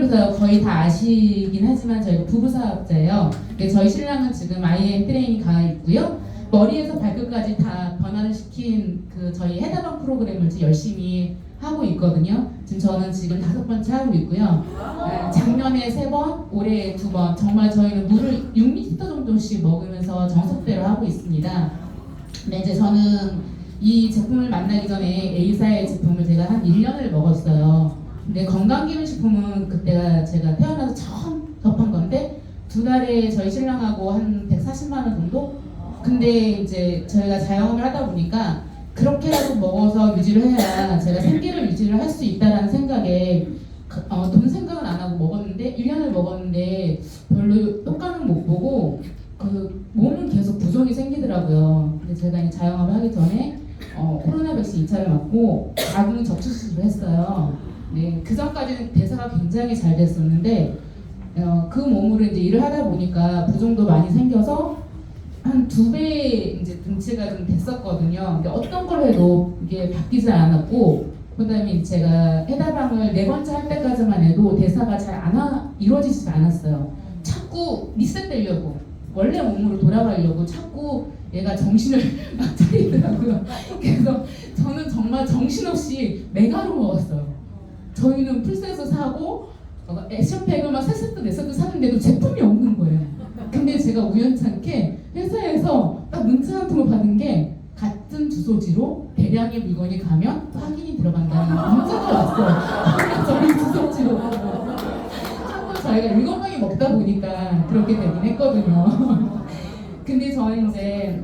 분들부터 거의 다 아시긴 하지만 저희가 부부 사업자예요. 저희 신랑은 지금 IM 트레이닝 가 있고요. 머리에서 발끝까지 다 변화를 시킨 그 저희 해다방 프로그램을 열심히 하고 있거든요. 지금 저는 지금 다섯 번째 하고 있고요. 네, 작년에 세 번, 올해 두 번. 정말 저희는 물을 6리터 정도씩 먹으면서 정석대로 하고 있습니다. 근데 이제 저는 이 제품을 만나기 전에 A사의 제품을 제가 한 1년을 먹었어요. 근데 건강기능식품은 그때가 제가 태어나서 처음 접한 건데 두 달에 저희 신랑하고 한 140만 원 정도? 근데 이제 저희가 자영업을 하다 보니까 그렇게라도 먹어서 유지를 해야 제가 생계를 유지를 할 수 있다라는 생각에 그- 어, 돈 생각은 안 하고 먹었는데 1년을 먹었는데 별로 효과는 못 보고 그 몸은 계속 부종이 생기더라고요. 근데 제가 이제 자영업을 하기 전에 어, 코로나 백신 2차를 맞고 가중 적출 수술을 했어요. 네, 그 전까지는 대사가 굉장히 잘 됐었는데 어, 그 몸으로 이제 일을 하다 보니까 부종도 많이 생겨서 한 두 배 이제 등치가 좀 됐었거든요. 근데 어떤 걸 해도 이게 바뀌지 않았고 그다음에 제가 해다방을 네 번째 할 때까지만 해도 대사가 잘 안 이루어지지 않았어요. 자꾸 리셋되려고 원래 몸으로 돌아가려고 자꾸 얘가 정신을 막 차리더라고요. 그래서 저는 정말 정신없이 메가로 먹었어요. 저희는 풀세서 사고 어, 액션팩을 막 세 세트 네 세트 사는데도 제품이 없는 거예요. 근데 제가 우연찮게 회사에서 딱 문자 한 통을 받은 게 같은 주소지로 대량의 물건이 가면 확인이 들어간다는 문자가 왔어요. 저희 주소지로. 자꾸 저희가 일곱 명이 먹다 보니까 그렇게 되긴 했거든요. 근데 저는 이제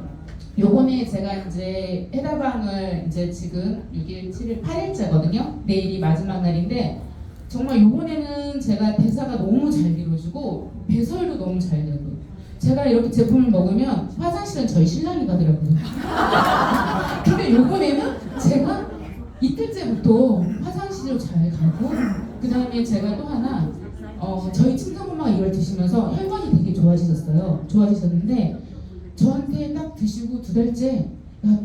요번에 제가 이제 해다방을 이제 지금 6일, 7일, 8일째거든요. 내일이 마지막 날인데 정말 요번에는 제가 대사가 너무 잘 이루어지고 배설도 너무 잘 되고 제가 이렇게 제품을 먹으면 화장실은 저희 신랑이 가더라고요. 근데 요번에는 제가 이틀째부터 화장실을 잘 가고 그 다음에 제가 또 하나 어, 저희 친정엄마가 이걸 드시면서 혈관이 되게 좋아지셨어요. 좋아지셨는데 저한테 딱 드시고 두 달째 야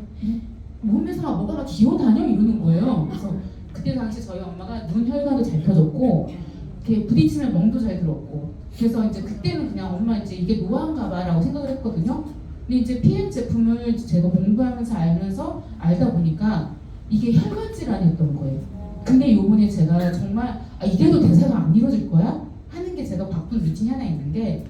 몸에서 막 뭐가 막 기어다녀 이러는 거예요. 그래서 그때 당시 저희 엄마가 눈 혈관도 잘 펴졌고 이렇게 부딪히면 멍도 잘 들었고 그래서 이제 그때는 그냥 엄마 이제 이게 노화인가 봐라고 생각을 했거든요. 근데 이제 PM 제품을 제가 공부하면서 알면서 알다 보니까 이게 혈관 질환이었던 거예요. 근데 요번에 제가 정말 아, 이래도 대사가 안 이루어질 거야? 하는 게 제가 바꾼 루틴이 하나 있는 게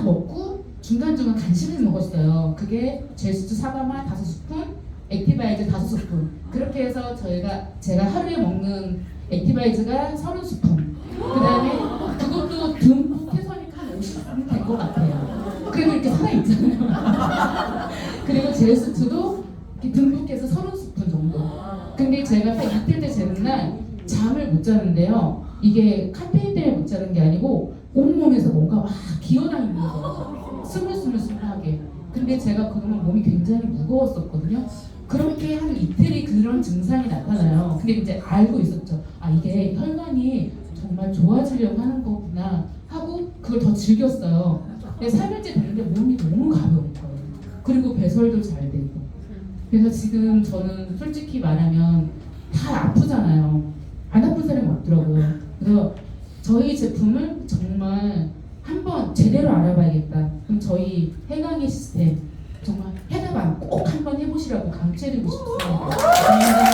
다 먹고 중간중간 간식을 먹었어요. 그게 제수트 사과맛 다섯 스푼, 액티바이즈 다섯 스푼. 그렇게 해서 저희가 제가 하루에 먹는 액티바이즈가 서른 스푼. 그다음에 그것도 듬뿍 해서니까 한 50스푼 된것 같아요. 그리고 이렇게 살아 있잖아요. 그리고 제수트도 듬뿍 해서 서른 스푼 정도. 근데 제가 딱 이틀째 재는 날 잠을 못 자는데요. 이게 카페인 때문에 못 자는 게 아니고 온몸에서 뭔가 막 기어다니는 거예요. 스물스물스물하게. 근데 제가 그동안 몸이 굉장히 무거웠었거든요. 그렇게 한 이틀이 그런 증상이 나타나요. 근데 이제 알고 있었죠. 아 이게 혈관이 정말 좋아지려고 하는 거구나 하고 그걸 더 즐겼어요. 근데 3일째 됐는데 몸이 너무 가벼운 거예요. 그리고 배설도 잘 되고. 그래서 지금 저는 솔직히 말하면 다 아프잖아요. 안 아픈 사람이 없더라고요. 그래서 저희 제품을 정말 한번 제대로 알아봐야겠다. 그럼 저희 해강의 시스템 정말 해답안 꼭 한번 해보시라고 강추해드리고 싶습니다.